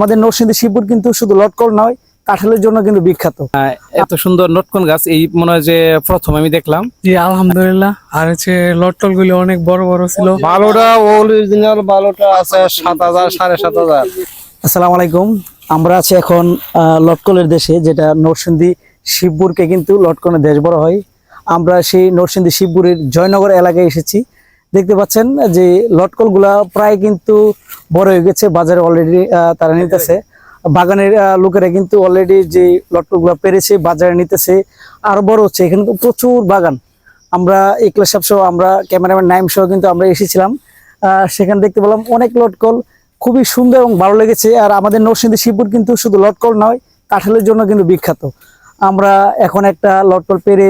আমাদের নরসিংদী শিবপুর কিন্তু শুধু লটকল নয় কাঁঠালের জন্য কিন্তু বিখ্যাত। এত সুন্দর নটকন গাছ এই মনে হয় যে প্রথম আমি দেখলাম। জি আলহামদুলিল্লাহ। আর হচ্ছে লটকল গুলি অনেক বড় বড় ছিল। ভালোটা অরিজিনাল ভালোটা আছে সাত হাজার সাড়ে সাত হাজার। আসসালামু আলাইকুম। আমরা আছি এখন আহ, লটকলের দেশে যেটা নরসিংদী শিবপুরকে কিন্তু লটকনের দেশ বড় হয়। আমরা সেই নরসিংদী শিবপুরের জয়নগর এলাকায় এসেছি। দেখতে পাচ্ছেন যে লটকলগুলা প্রায় কিন্তু বড় হয়ে গেছে বাজারে অলরেডি তারা নিতেছে। বাগানের লোকেরা কিন্তু অলরেডি যে লটকলগুলো পেরেছে বাজারে নিতেছে আরও বড় হচ্ছে। এখানে তো প্রচুর বাগান। আমরা একলা সাহেব সহ আমরা ক্যামেরাম্যান নাইম সহ কিন্তু আমরা এসেছিলাম। সেখানে দেখতে পেলাম অনেক লটকল খুবই সুন্দর এবং ভালো লেগেছে। আর আমাদের নরসিংদী শিবপুর কিন্তু শুধু লটকল নয় কাঁঠালের জন্য কিন্তু বিখ্যাত। আমরা এখন একটা লটকল পেরে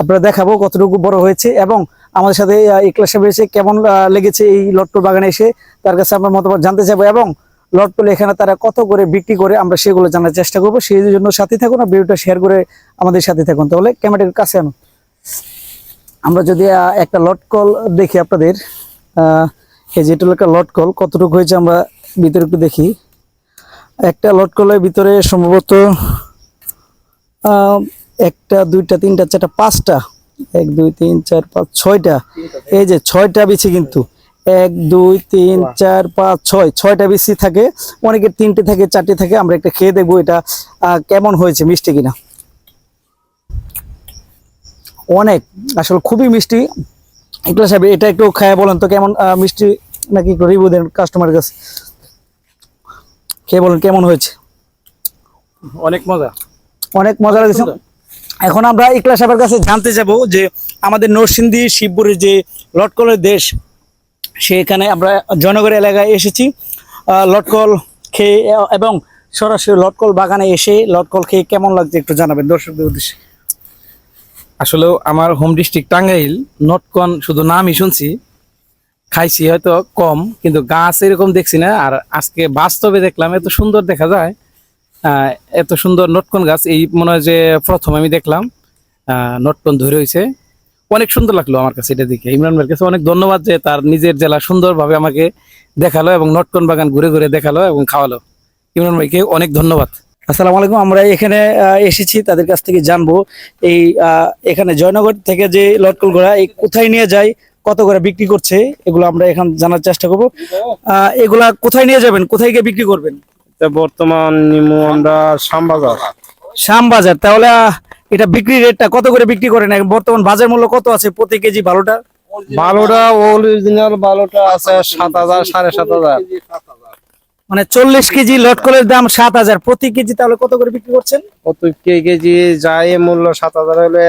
আপনারা দেখাবো কতটুকু বড় হয়েছে এবং আমাদের সাথে একলা সাহেব এসে কেমন লেগেছে এই লটকল বাগানে এসে? তার কাছে আমরা মতামত জানতে চাইব এবং লটকল এখানে তারা কত করে বিক্রি করে আমরা সেগুলো জানার চেষ্টা করব। সেই জন্য সাথে থাকুন আর ভিডিওটা শেয়ার করে আমাদের সাথে থাকুন। তাহলে ক্যামেরার কাছে আনো আমরা যদি একটা লটকল দেখি আপনাদের এই যেটা একটা লটকল কতটুকু হয়েছে আমরা ভিতরে একটু দেখি। একটা লটকলের ভিতরে সম্ভবত একটা, দুইটা, তিনটা, চারটা, পাঁচটা এক দুই তিন চার পাঁচ ছয়টা। এই যে ছয়টা বিচি কিন্তু। এক দুই তিন চার পাঁচ ছয়। ছয়টা বিচি থাকে। অনেকের তিনটে থাকে চারটে থাকে। আমরা একটা খেয়ে দেখব এটা কেমন হয়েছে মিষ্টি কিনা। অনেক। আসলে খুবই মিষ্টি। একলা সাহেব এটা একটু খায় বলেন তো কেমন মিষ্টি নাকি একটু রিভিউ দেন কাস্টমারের কাছে। খেয়ে বলেন কেমন হয়েছে? অনেক মজা। অনেক মজা লাগছে। এখন আমরা ইকলা সাহেবের কাছে জানতে যাব যে আমাদের নরসিংদী, শিবপুরের যে লটকলের দেশ, সেখানে আমরা জনগর এলাকায় এসেছি। লটকল খেয়ে, এবং সরাসরি লটকল বাগানে এসে লটকল খেয়ে কেমন লাগছে একটু জানাবেন দর্শকদের উদ্দেশ্যে। আসলে আমার হোম ডিস্ট্রিক্ট টাঙ্গাইল, নটকন শুধু নামই শুনছি, খাইছি হয়তো কম, কিন্তু গাছ এরকম দেখছি না, আর আজকে বাস্তবে দেখলাম এত সুন্দর দেখা যায়। এত সুন্দর নটকন গাছ, এই মনে হয় যে প্রথম আমি দেখলাম। নটকন ধরে হয়েছে অনেক সুন্দর লাগল আমার কাছে এটা দেখে। ইমরান ভাইয়ের কাছে অনেক ধন্যবাদ যে তার নিজের জেলা সুন্দরভাবে আমাকে দেখাল এবং নটকন বাগান ঘুরে ঘুরে দেখাল এবং খাওয়ালো। ইমরান ভাইকে অনেক ধন্যবাদ। আসসালামু আলাইকুম, আমরা এখানে এসেছি, তাদের কাছ থেকে জানব এই এখানে জয়নগর থেকে যে লটকল ঘোড়া, এই কোথায় নিয়ে যায়, কত করে বিক্রি করছে, এগুলো আমরা এখন জানার চেষ্টা করব। এগুলা কোথায় নিয়ে যাবেন, কোথায় গিয়ে বিক্রি করবেন? তা বর্তমান নিমু আমরা শ্যামবাজার। শ্যামবাজার তাহলে এটা বিক্রি রেটটা কত করে বিক্রি করেন? বর্তমান বাজার মূল্য কত আছে প্রতি কেজি ভালোটা ভালোটা অরিজিনাল ভালোটা আছে সাত হাজার সাড়ে সাত হাজার। মানে চল্লিশ কেজি লটকলের দাম সাত হাজার। প্রতি কেজি তাহলে কত করে বিক্রি করছেন? কত কে কেজি যায় মূল্য সাত হাজার হলে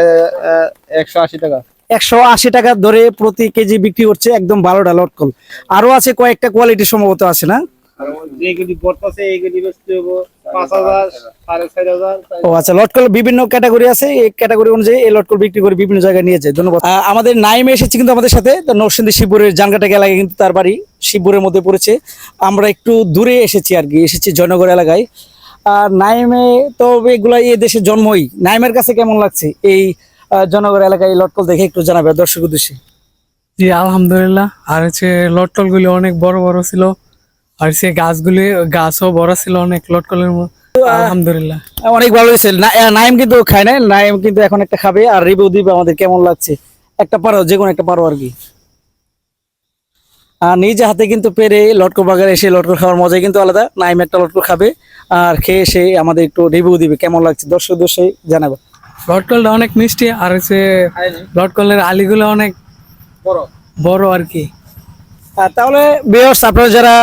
একশো আশি টাকা। একশো আশি টাকা ধরে প্রতি কেজি বিক্রি করছে একদম ভালোটা লটকল। আরও আছে কয়েকটা কোয়ালিটি সম্ভবত আছে না? ও আচ্ছা লটকল বিভিন্ন ক্যাটাগরি আছে এই ক্যাটাগরি অনুযায়ী এই লটকল বিক্রি করে বিভিন্ন জায়গায় নিয়ে যায়। ধন্যবাদ। আমাদের নাইমে এসেছে কিন্তু আমাদের সাথে নরসিংদী শিবপুরের জানকাটা এলাকায় কিন্তু তার বাড়ি শিবপুরের মধ্যে পড়েছে। আমরা একটু দূরে এসেছি আর কি এসেছি জয়নগর এলাকায়। আর নাইমে তো এগুলা এই দেশে জন্মই। নাইমের কাছে কেমন লাগছে এই জনগর এলাকায় এই লটকল দেখে একটু জানাবে দর্শক উদ্দেশ্যে? জি আলহামদুলিল্লাহ। আর হচ্ছে লটকল গুলি অনেক বড় বড় ছিল। আর সে গাছগুলি গাছও বড় ছিল অনেক লটকলের মতো আলহামদুলিল্লাহ। অনেক ভালো হয়েছে। নাইম কিন্তু খায় না নাইম কিন্তু এখন একটা খাবে। আর রিভিউ দিবে আমাদের কেমন লাগছে। একটা পারো যে কোনো একটা পারো আর কি। আর নিজে হাতে কিন্তু পেরে লটকো বাগানে এসে লটকো খাওয়ার মজাই কিন্তু আলাদা। নাইম একটা লটকো খাবে। আর খেয়ে এসে আমাদের একটু রিভিউ দিবে কেমন লাগছে। দর্শক দর্শক জানাবে। লটকলটা অনেক মিষ্টি আর হচ্ছে লটকলের আলিগুলো অনেক বড়। বড় আর কি। তাহলে বেয়স আপনারা যারা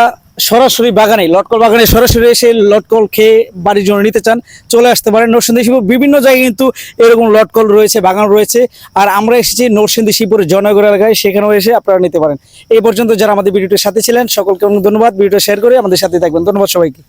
সরাসরি বাগানে লটকল বাগানে সরাসরি এসে লটকল খেয়ে বাড়ির জন্য নিতে চান, চলে আসতে পারেন নরসিংদী শিবপুর। বিভিন্ন জায়গায় কিন্তু এরকম লটকল রয়েছে, বাগান রয়েছে। আর আমরা এসেছি নরসিংদী শিবপুরের জনগর এলাকায় সেখানেও এসে আপনারা নিতে পারেন। এই পর্যন্ত যারা আমাদের ভিডিওটির সাথে ছিলেন, সকলকে অনেক ধন্যবাদ। ভিডিওটা শেয়ার করে আমাদের সাথে থাকবেন। ধন্যবাদ সবাইকে।